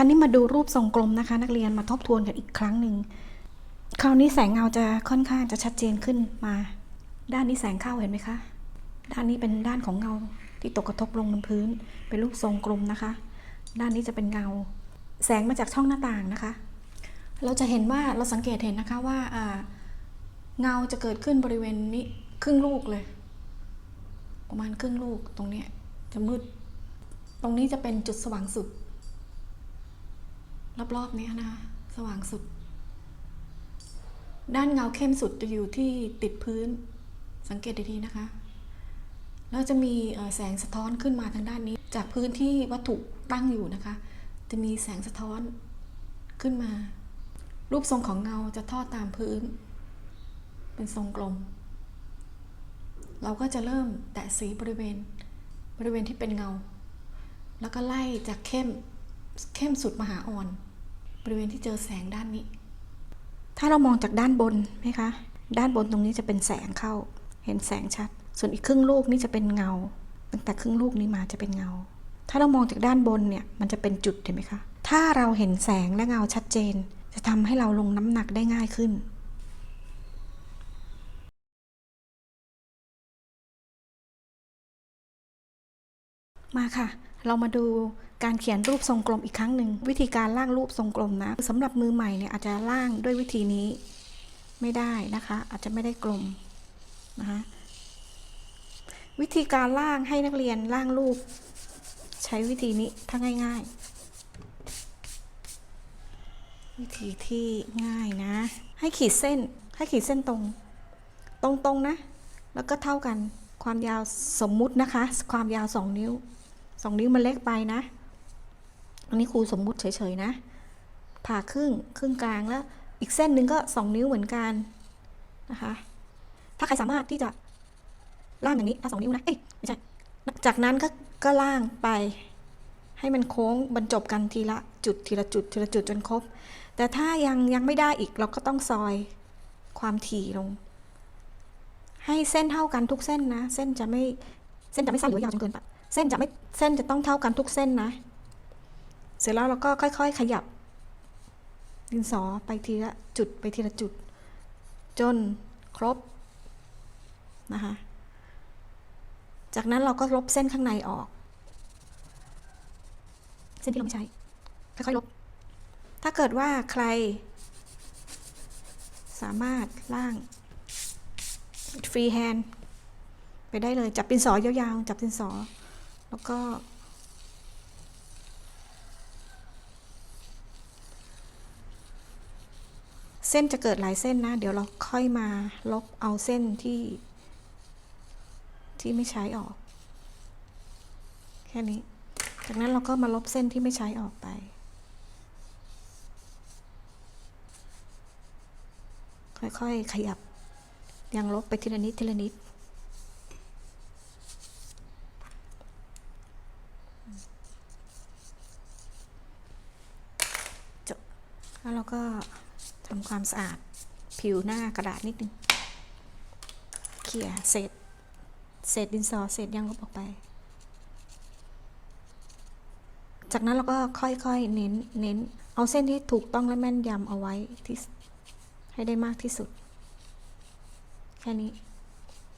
คราวนี้มาดูรูปทรงกลมนะคะ นักเรียนมาทบทวนกันอีกครั้งหนึ่ง คราวนี้แสงเงาจะค่อนข้างจะชัดเจนขึ้นมา ด้านนี้แสงเข้าเห็นไหมคะ ด้านนี้เป็นด้านของเงาที่ตกกระทบลงบนพื้น เป็นรูปทรงกลมนะคะ ด้านนี้จะเป็นเงา แสงมาจากช่องหน้าต่างนะคะ เราจะเห็นว่าเราสังเกตเห็นนะคะว่าเงาจะเกิดขึ้นบริเวณนี้ครึ่งลูกเลย ประมาณครึ่งลูกตรงนี้จะมืด ตรงนี้จะเป็นจุดสว่างสุด รอบๆนี้นะคะสว่างสุด ด้านเงาเข้มสุดจะอยู่ที่ติดพื้นสังเกตดีๆนะคะ แล้วจะมีแสงสะท้อนขึ้นมาทางด้านนี้ จากพื้นที่วัตถุตั้งอยู่นะคะ จะมีแสงสะท้อนขึ้นมา รูปทรงของเงาจะทอดตามพื้น เป็นทรงกลม เราก็จะเริ่มแตะสีบริเวณบริเวณที่เป็นเงา แล้วก็ไล่จากเข้ม เข้มสุดมหาอ่อน บริเวณที่เจอแสงด้านนี้ ถ้าเรามองจากด้านบนไหมคะ ด้านบนตรงนี้จะเป็นแสงเข้า เห็นแสงชัด ส่วนอีกครึ่งลูกนี่จะเป็นเงา ตั้งแต่ครึ่งลูกนี้มาจะเป็นเงา ถ้าเรามองจากด้านบนเนี่ยมันจะเป็นจุดเห็นไหมคะ ถ้าเราเห็นแสงและเงาชัดเจน จะทำให้เราลงน้ำหนักได้ง่ายขึ้นมาค่ะ เรามาดู การเขียนรูปทรงกลมอีกครั้งหนึ่งวิธีการร่างรูปทรงกลมนะสำหรับมือใหม่เนี่ยอาจจะร่างด้วยวิธีนี้ไม่ได้นะคะ อาจจะไม่ได้กลมนะคะวิธีการร่างให้นักเรียนร่างรูป ใช้วิธีนี้ถ้าง่าย ๆ วิธีที่ง่ายนะ ให้ขีดเส้นให้ขีดเส้นตรง ตรงๆนะ แล้วก็เท่ากันความยาวสมมุตินะคะ ความยาว 2 นิ้ว 2 นิ้วมันเล็กไปนะ อันนี้ครูสมมุติเฉยๆนะ ผ่าครึ่งครึ่งกลางแล้ว อีกเส้นหนึ่งก็ 2 นิ้วเหมือนกันนะคะ ถ้าใครสามารถที่จะล่างอย่างนี้ถ้าสองนิ้วนะเอ้ยไม่ใช่จากนั้นก็ก็ล่างไป ให้มันโค้งบรรจบกันทีละจุดทีละจุดทีละจุดจนครบ แต่ถ้ายังยังไม่ได้อีกเราก็ต้องซอยความถี่ลง ให้เส้นเท่ากันทุกเส้นนะ เส้นจะไม่เส้นจะไม่สั้นหรือยาวจนเกินไปเส้นจะไม่เส้นจะต้องเท่ากันทุกเส้นนะ เสร็จแล้วเราก็ค่อยๆ ขยับ ดินสอไปทีละจุดไปทีละจุด จนครบนะคะ จากนั้นเราก็ลบเส้นข้างในออก เส้นที่เราไม่ใช้ ค่อยๆลบ ถ้าเกิดว่าใคร สามารถล่างฟรีแฮนด์ไปได้เลย จับดินสอยาวๆ จับดินสอ แล้วก็ เส้นจะเกิดหลายเส้นนะ เดี๋ยวเราค่อยมาลบเอาเส้นที่ ที่ไม่ใช้ออก แค่นี้ จากนั้นเราก็มาลบเส้นที่ไม่ใช้ออกไป ค่อยๆขยับ ยังลบไปทีละนิดทีละนิด จบ แล้วเราก็ทำ ความสะอาดผิวหน้ากระดาษนิดนึงเขี่ยเศษเศษดินสอเศษยางลบออกไป จากนั้นเราก็ค่อยๆเน้นเน้น เอาเส้นที่ถูกต้องและแม่นยำเอาไว้ที่ให้ได้มากที่สุด แค่นี้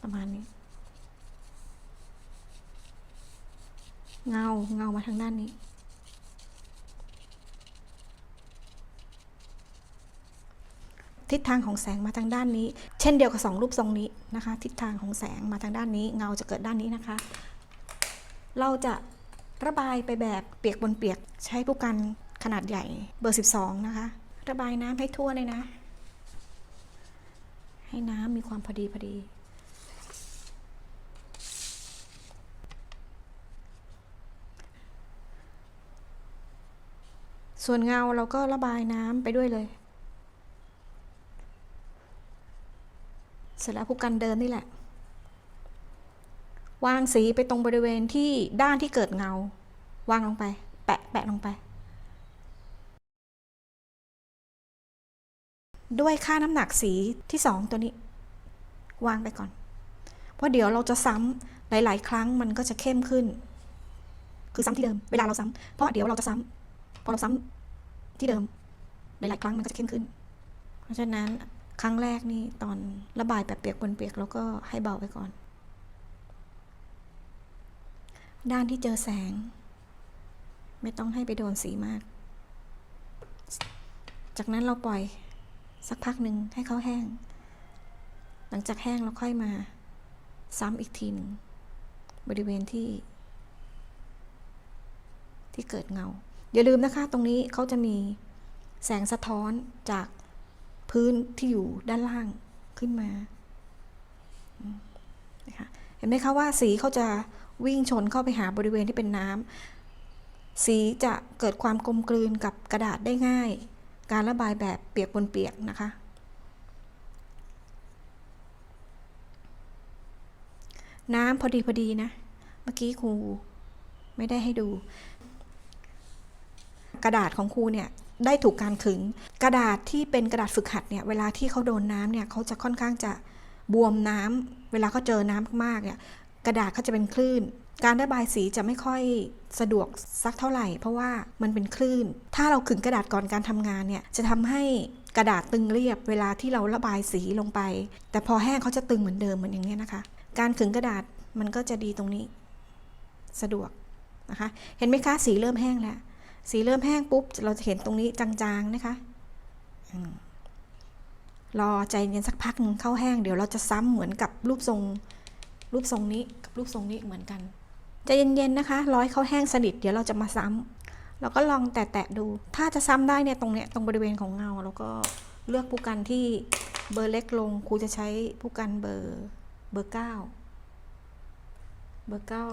ประมาณนี้ เงาเงามาทางด้านนี้ ทิศทางของแสงมาทางด้านนี้ เช่นเดียวกับสองรูปทรงนี้นะคะ ทิศทางของแสงมาทางด้านนี้ เงาจะเกิดด้านนี้นะคะ เราจะระบายไปแบบเปียกบนเปียกใช้ผู้กันขนาดใหญ่เบอร์ 12 นะคะ ระบายน้ำให้ทั่วเลยนะ ให้น้ำมีความพอดีพอดีส่วนเงาเราก็ระบายน้ำไปด้วยเลย เสร็จแล้วผู้กันเดินนี่แหละ วางสีไปตรงบริเวณที่ด้านที่เกิดเงา วางลงไป แปะแปะลงไป ด้วยค่าน้ำหนักสีที่สองตัวนี้ วางไปก่อน เพราะเดี๋ยวเราจะซ้ำหลาย ๆ ครั้งมันก็จะเข้มขึ้น คือซ้ำที่เดิม เวลาเราซ้ำเพราะเดี๋ยวเราจะซ้ำพอเราซ้ำที่เดิมหลายๆครั้งมันก็จะเข้มขึ้น เพราะฉะนั้น ครั้งแรกนี่ตอนระบายแบบเปียกปนเปียกเราก็ให้เบาไปก่อน ด้านที่เจอแสง ไม่ต้องให้ไปโดนสีมาก จากนั้นเราปล่อยสักพักหนึ่งให้เขาแห้ง หลังจากแห้งเราค่อยมา ซ้ำอีกทีหนึ่งบริเวณที่ ที่เกิดเงา อย่าลืมนะคะ ตรงนี้เขาจะมีแสงสะท้อนจาก พื้นที่อยู่ด้านล่างขึ้นมานะคะเห็นไหมคะว่าสีเขาจะวิ่งชนเข้าไปหาบริเวณที่เป็นน้ำสีจะเกิดความกลมกลืนกับกระดาษได้ง่าย การระบายแบบเปียกบนเปียกนะคะ น้ำพอดีพอดีนะ เมื่อกี้ครูไม่ได้ให้ดู กระดาษของครูเนี่ย ได้ถูกการขึง กระดาษที่เป็นกระดาษฝึกหัดเนี่ยเวลาที่เขาโดนน้ำเนี่ยเขาจะค่อนข้างจะบวมน้ำเวลาเขาเจอน้ำมากๆเนี่ยกระดาษเขาจะเป็นคลื่น การระบายสีจะไม่ค่อยสะดวกสักเท่าไหร่ เพราะว่ามันเป็นคลื่น ถ้าเราขึงกระดาษก่อนการทำงานเนี่ยจะทำให้กระดาษตึงเรียบ เวลาที่เราระบายสีลงไป แต่พอแห้งเขาจะตึงเหมือนเดิมเหมือนอย่างนี้ยนะคะ การขึงกระดาษมันก็จะดีตรงนี้ สะดวกนะคะ เห็นไหมคะสีเริ่มแห้งแล้ว สีเริ่มแห้งปุ๊บ เราจะเห็นตรงนี้จางๆนะคะรอใจเย็นสักพักหนึงเข้าแห้งเดี๋ยวเราจะซ้ำเหมือนกับรูปทรงรูปทรงนี้กับรูปทรงนี้เหมือนกันใจเย็นๆนะคะ ร้อยเข้าแห้งสนิทเดี๋ยวเราจะมาซ้ำเราก็ลองแตะๆดู ถ้าจะซ้ำได้เนี่ยตรงเนี้ยตรงบริเวณของเงา แล้วก็เลือกผู้กันที่เบอร์เล็กลงครูจะใช้ผู้กันเบอร์เบอร์เก้าเบอร์เก้า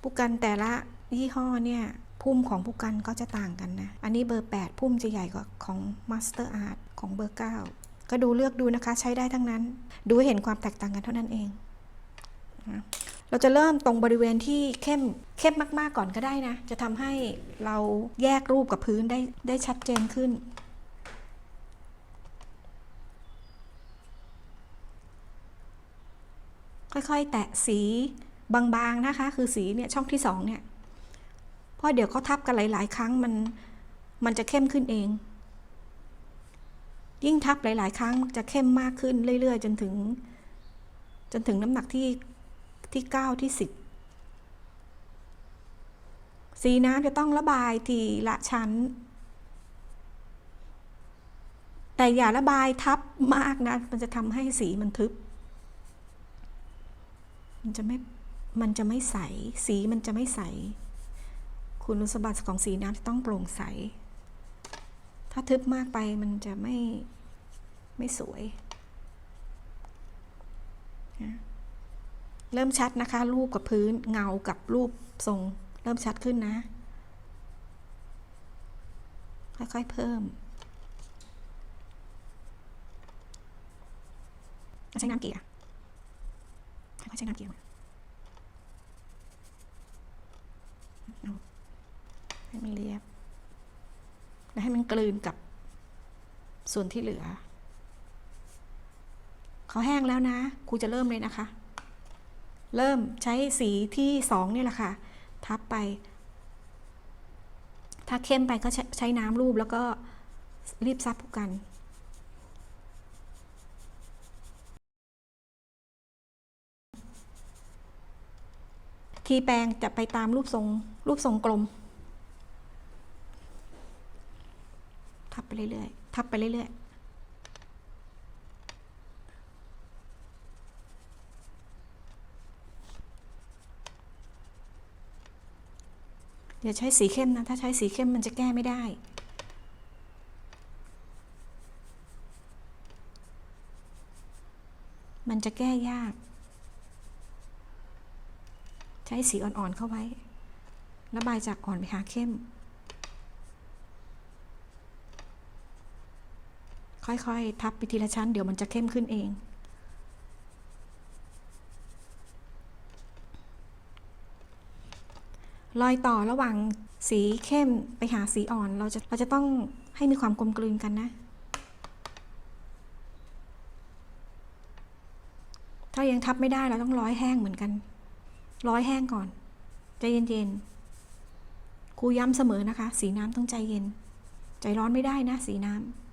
ผู้กันแต่ละยี่ห้อเนี่ย พุ่มของผู้กันก็จะต่างกันนะ อันนี้เบอร์ 8 พุ่มจะใหญ่กว่าของ Master Art ของเบอร์ 9 ก็ดูเลือกดูนะคะใช้ได้ทั้งนั้น ดูเห็นความแตกต่างกันเท่านั้นเองนะเราจะเริ่มตรงบริเวณที่เข้มเข้มมากๆก่อนก็ได้นะ จะทำให้เราแยกรูปกับพื้นได้ได้ชัดเจนขึ้น ค่อยๆ แตะสีบางๆนะคะ คือสีเนี่ยช่องที่สองเนี่ย เพราะเดี๋ยวเขาทับกันหลาย ๆ ครั้งมันมันจะเข้มขึ้นเอง ยิ่งทับหลาย ๆ ครั้งจะเข้มมากขึ้นเรื่อย ๆ จนถึง จนถึงน้ำหนักที่ที่เก้าที่สิบสีน้ำจะต้องระบายทีละชั้น แต่อย่าระบายทับมากนะ มันจะทำให้สีมันทึบ มันจะไม่ มันจะไม่ใส สีมันจะไม่ใส คุณสมบัติของสีน้ำจะต้องโปร่งใส ถ้าทึบมากไปมันจะไม่ไม่สวย เริ่มชัดนะคะ รูปกับพื้นเงากับรูปทรง เริ่มชัดขึ้นนะ ค่อยๆเพิ่มใช้น้ำเกลี่ยค่อยๆใช้น้ำเกลี่ย ให้มันเรียบ และให้มันกลืนกับส่วนที่เหลือ เขาแห้งแล้วนะ ครูจะเริ่มเลยนะคะ เริ่มใช้สีที่สองนี่แหละค่ะ ทับไป ถ้าเข้มไปก็ใช้ใชน้ำรูปแล้วก็รีบซับกันทีแปรงจะไปตามรูปทรงรูปทรงกลม ทับไป เรื่อยๆ ทับไปเรื่อยๆอย่าใช้สีเข้มนะ ถ้าใช้สีเข้มมันจะแก้ไม่ได้ มันจะแก้ยาก ใช้สีอ่อนๆเข้าไว้ ระบายจากอ่อนไปหาเข้ม ค่อยๆ ทับไปทีละชั้น เดี๋ยวมันจะเข้มขึ้นเอง รอยต่อระหว่างสีเข้มไปหาสีอ่อนเราจะเราจะต้องให้มีความกลมกลืนกันนะ ถ้ายังทับไม่ได้เราต้องร้อยแห้งเหมือนกัน ร้อยแห้งก่อน ใจเย็นๆ ครูย้ำเสมอนะคะ สีน้ำต้องใจเย็น ใจร้อนไม่ได้นะ สีน้ำ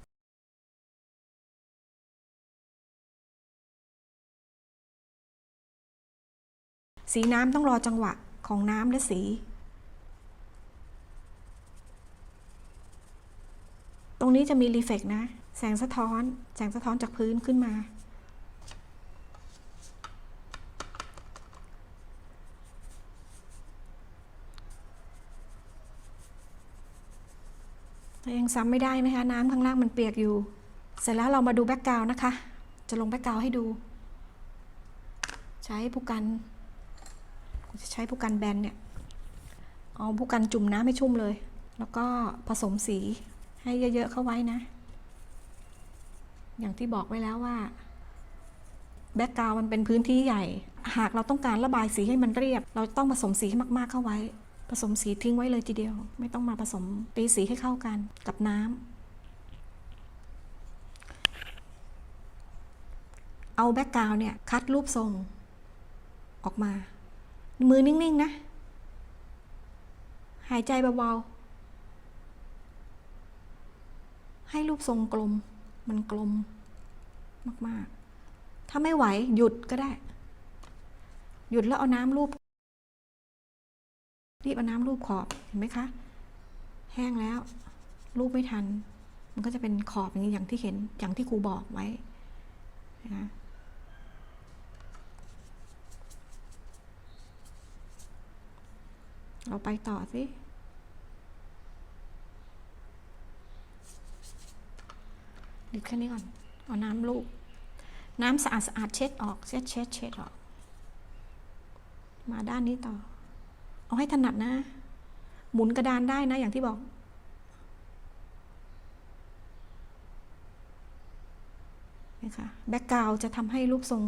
สีน้ำต้องรอจังหวะของน้ำและสี ตรงนี้จะมีรีเฟกนะ แสงสะท้อน แสงสะท้อนจากพื้นขึ้นมา ยังซ้ำไม่ได้ไหมคะ น้ำข้างล่างมันเปียกอยู่ เสร็จแล้วเรามาดูแบ็กกราวน์นะคะ จะลงแบ็กกราวน์ให้ดู ใช้ผู้กัน จะใช้ผู้กันแบนเนี่ยเอาผู้กันจุ่มน้ำให้ชุ่มเลย แล้วก็ผสมสีให้เยอะๆเข้าไว้นะ อย่างที่บอกไว้แล้วว่าแบ็กกราวมันเป็นพื้นที่ใหญ่ หากเราต้องการระบายสีให้มันเรียบ เราต้องผสมสีให้มากๆเข้าไว้ ผสมสีทิ้งไว้เลยทีเดียว ไม่ต้องมาผสมตีสีให้เข้ากันกับน้ำเอาแบ็กกราวเนี่ยคัดรูปทรงออกมา มือนิ่ง ๆ นะ หายใจเบา ๆ ให้รูปทรงกลม มันกลม มาก ๆ ถ้าไม่ไหวหยุดก็ได้ หยุดแล้วเอาน้ำรูป รีบเอาน้ำรูปขอบ เห็นไหมคะ แห้งแล้ว รูปไม่ทัน มันก็จะเป็นขอบอย่างนี้อย่างที่เห็น อย่างที่ครูบอกไว้นะคะ เราไปต่อสิหยุดแค่นี้ก่อน เอาน้ำลูก น้ำสะอาดสะอาดเช็ดออก เช็ดเช็ดเช็ดออก มาด้านนี้ต่อ เอาให้ถนัดนะ หมุนกระดานได้นะ อย่างที่บอกนี่ค่ะ แบ็กกราวจะทำให้รูปทรง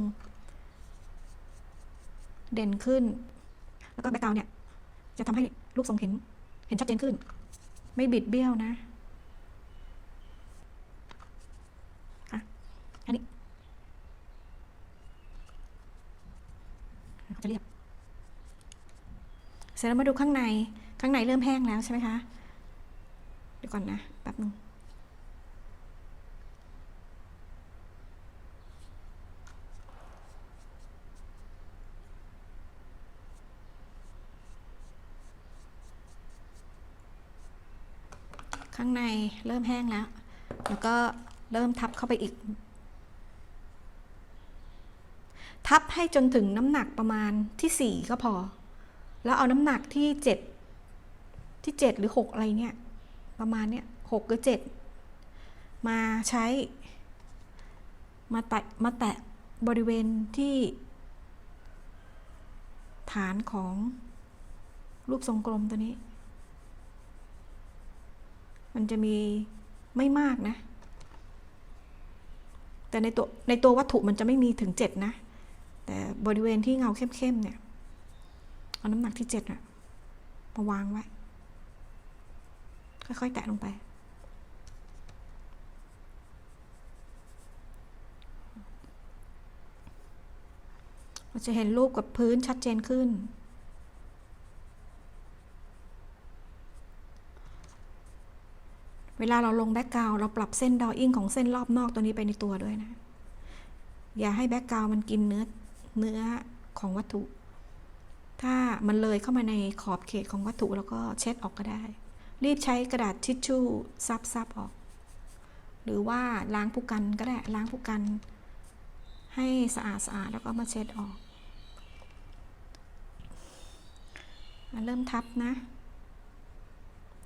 เด่นขึ้น แล้วก็แบ็กกราวเนี่ย จะทำให้รูปทรงเห็น เห็นชัดเจนขึ้น ไม่บิดเบี้ยวนะอะอันนี้จะเรียบ เสร็จแล้วมาดูข้างใน ข้างในเริ่มแห้งแล้วใช่ไหมคะ เดี๋ยวก่อนนะ แป๊บนึง ข้างใน เริ่มแห้งแล้ว แล้วก็เริ่มทับเข้าไปอีก ทับให้จนถึงน้ำหนักประมาณที่สี่ก็พอ แล้วเอาน้ำหนักที่เจ็ดที่เจ็ดหรือหกอะไรเนี่ย ประมาณเนี่ยหกหรือเจ็ดมาใช้ มาแตะมาแตะบริเวณที่ ฐานของรูปทรงกลมตัวนี้ มันจะมีไม่มากนะ แต่ในตัวในตัววัตถุมันจะไม่มีถึงเจ็ดนะ แต่บริเวณที่เงาเข้มๆเนี่ย เอาน้ำหนักที่เจ็ดอะมาวางไว้ ค่อยๆ แตะลงไปเราจะเห็นรูปกับพื้นชัดเจนขึ้น เวลาเราลงแบ็กกราวเราปรับเส้นดออิ่งของเส้นรอบนอกตัวนี้ไปในตัวด้วยนะ อย่าให้แบ็กกราวมันกินเนื้อเนื้อของวัตถุ ถ้ามันเลยเข้ามาในขอบเขตของวัตถุแล้วก็เช็ดออกก็ได้ รีบใช้กระดาษทิชชู่ซับซับออก หรือว่าล้างผู้กันก็ได้ล้างผู้กัน ให้สะอาดสะอาดแล้วก็มาเช็ดออกเริ่มทับนะ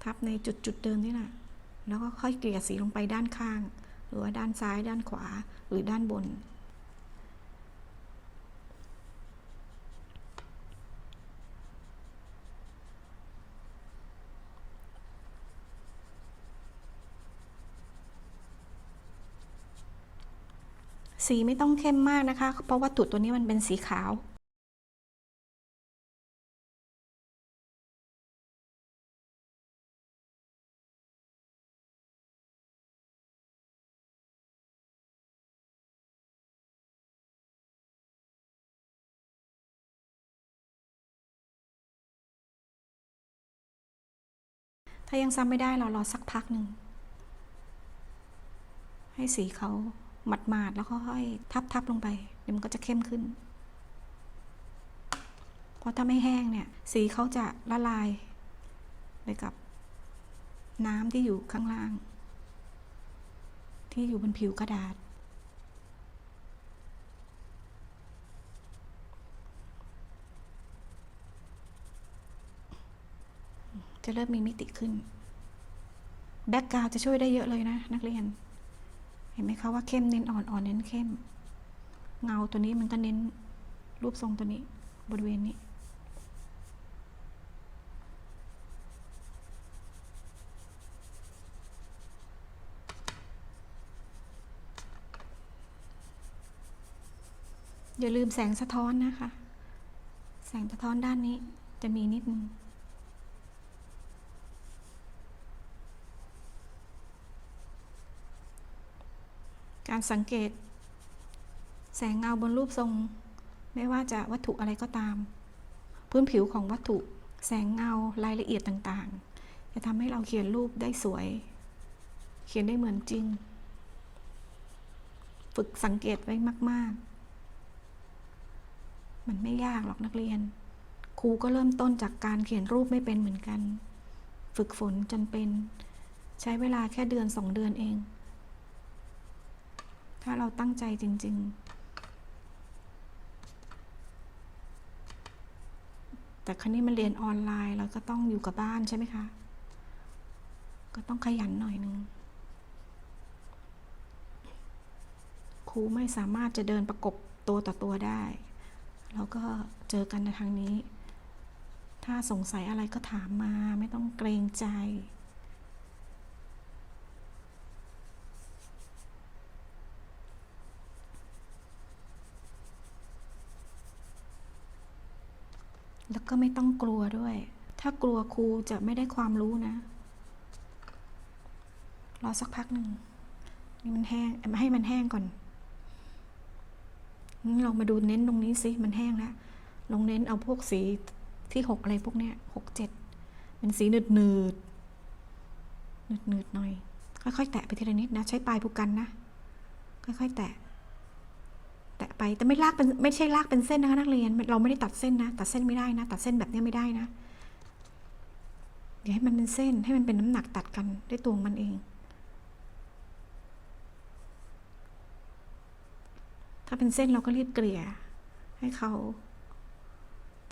ทับในจุดจุดเดิมนี่แหละ แล้วก็ค่อยเกลี่ยสีลงไปด้านข้าง หรือว่าด้านซ้าย ด้านขวา หรือด้านบน สีไม่ต้องเข้มมากนะคะ เพราะวัตถุตัวนี้มันเป็นสีขาว ถ้ายังซ้ำไม่ได้เรารอสักพักหนึ่ง ให้สีเขาหมาดๆแล้วค่อยๆทับๆลงไป เดี๋ยวมันก็จะเข้มขึ้น เพราะถ้าไม่แห้งเนี่ย สีเขาจะละลายไปกับน้ำที่อยู่ข้างล่าง ที่อยู่บนผิวกระดาษ จะเริ่มมีมิติขึ้น แบ็กกราวจะช่วยได้เยอะเลยนะ นักเรียน เห็นไหมคะว่าเข้มเน้นอ่อนอ่อนเน้นเข้ม เงาตัวนี้มันก็เน้นรูปทรงตัวนี้ บริเวณนี้ อย่าลืมแสงสะท้อนนะคะ แสงสะท้อนด้านนี้จะมีนิดนึง การ สังเกต แสงเงาบนรูปทรง ไม่ว่าจะวัตถุอะไรก็ตาม พื้นผิวของวัตถุ แสงเงารายละเอียดต่างๆ จะทำให้เราเขียนรูปได้สวย เขียนได้เหมือนจริง ฝึกสังเกตไว้มาก ๆ มันไม่ยากหรอกนักเรียน ครูก็เริ่มต้นจากการเขียนรูปไม่เป็นเหมือนกัน ฝึกฝนจนเป็น ใช้เวลาแค่เดือนสองเดือนเอง ถ้าเราตั้งใจจริง ๆ แต่ครั้นี้มันเรียนออนไลน์เราก็ต้องอยู่กับบ้านใช่ไหมคะ ก็ต้องขยันหน่อยนึงครูไม่สามารถจะเดินประกบตัวต่อตัวได้ เราก็เจอกันในทางนี้ ถ้าสงสัยอะไรก็ถามมาไม่ต้องเกรงใจ แล้วก็ไม่ต้องกลัวด้วย ถ้ากลัวครูจะไม่ได้ความรู้นะ รอสักพักหนึ่งนี่มันแห้งให้มันแห้งก่อนงั้นเรามาดูเน้นตรงนี้สิมันแห้งแล้วลองเน้นเอาพวกสีที่หกอะไรพวกเนี้ยหกเจ็ดเป็นสีหนืดหนืดหนืดหนืดหน่อย ค่อยๆแตะไปทีละนิดนะ ใช้ปลายผู้กันนะ ค่อยๆแตะ แตะไปแต่ไม่ลากเป็นไม่ใช่ลากเป็นเส้นนะคะนักเรียน เราไม่ได้ตัดเส้นนะ ตัดเส้นไม่ได้นะ ตัดเส้นแบบนี้ไม่ได้นะ เดี๋ยวให้มันเป็นเส้นให้มันเป็นน้ำหนักตัดกันด้วยตัวมันเอง ถ้าเป็นเส้นเราก็รีบเกลี่ย ให้เขา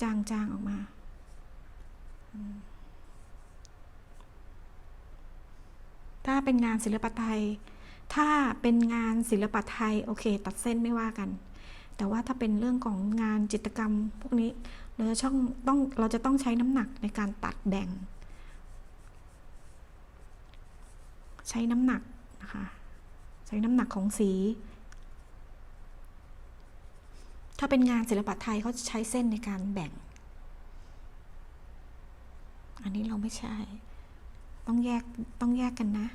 จางๆออกมาถ้าเป็นงานศิลปะไทย ถ้าเป็นงานศิลปะไทยโอเค ตัดเส้นไม่ว่ากัน แต่ว่าถ้าเป็นเรื่องของงานจิตรกรรมพวกนี้เราจะช่องต้องเราจะต้องใช้น้ำหนักในการตัดแบ่ง ใช้น้ำหนักนะคะใช้น้ำหนักของสี ถ้าเป็นงานศิลปะไทยเขาจะใช้เส้นในการแบ่ง อันนี้เราไม่ใช่ ต้องแยกต้องแยกกันนะ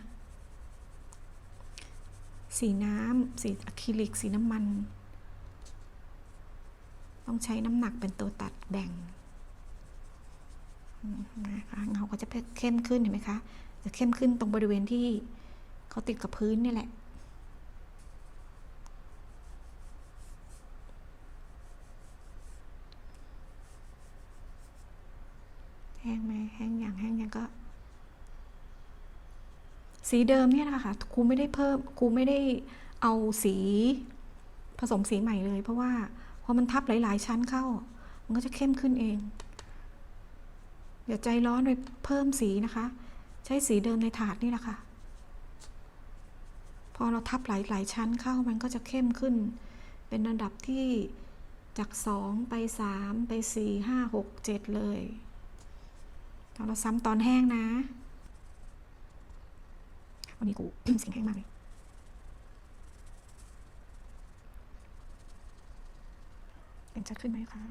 สีน้ำสีอะคริลิก สีน้ำมัน ต้องใช้น้ำหนักเป็นตัวตัดแบ่งนะคะเงาก็จะเข้มขึ้นเห็นไหมคะ จะเข้มขึ้นตรงบริเวณที่เขาติดกับพื้นนี่แหละแห้งไหมแห้งอย่างแห้งอย่างก็ สีเดิมเนี่ยนะคะครูไม่ได้เพิ่มครูไม่ได้เอาสีผสมสีใหม่เลย เพราะว่าพอมันทับหลาย ๆ ชั้นเข้า มันก็จะเข้มขึ้นเองอย่าใจร้อนไปเพิ่มสีนะคะ ใช้สีเดิมในถาดนี่แหละค่ะ พอเราทับหลายๆชั้นเข้ามันก็จะเข้มขึ้น เป็นระดับที่จากสองไปสามไปสี่ห้าหกเจ็ดเลยตอนเราซ้ำตอนแห้งนะ วันนี้กูเสียงแห้งมากเลยเป็นจะขึ้นไหมคะ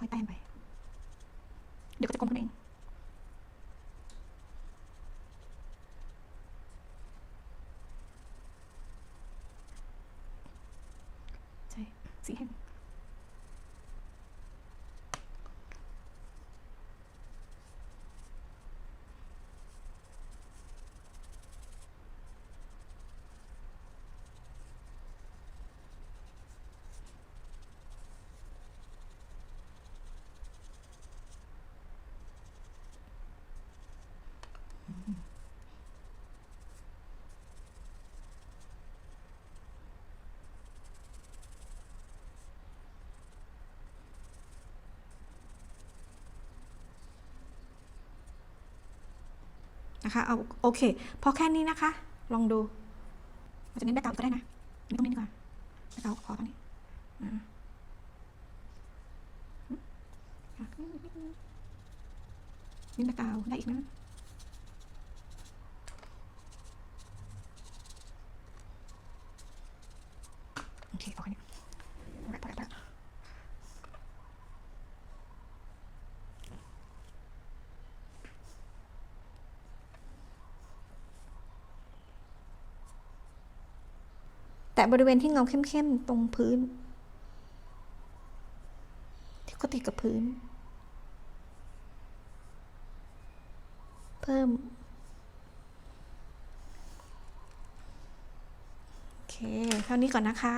ค่อยๆแต้มไป เดี๋ยวก็จะกลมขึ้นเอง ใช่ สีแห้ง นะคะเอาโอเคพอแค่นี้นะคะ ลองดูมันจะเน้นแบ็กกราวก็ได้นะไม่ต้องเน้นดีกว่าแบ็กกราวด์พอตอนนี้อ่าอะเน้นแบ็กกราวได้อีกนะ โอเคพอแค่นี้พอแล้วพอแล้วพอแล้ว แต่บริเวณที่เงาเข้มๆตรงพื้น ที่ก็ติดกับพื้น เพิ่ม โอเค เท่านี้ก่อนนะคะ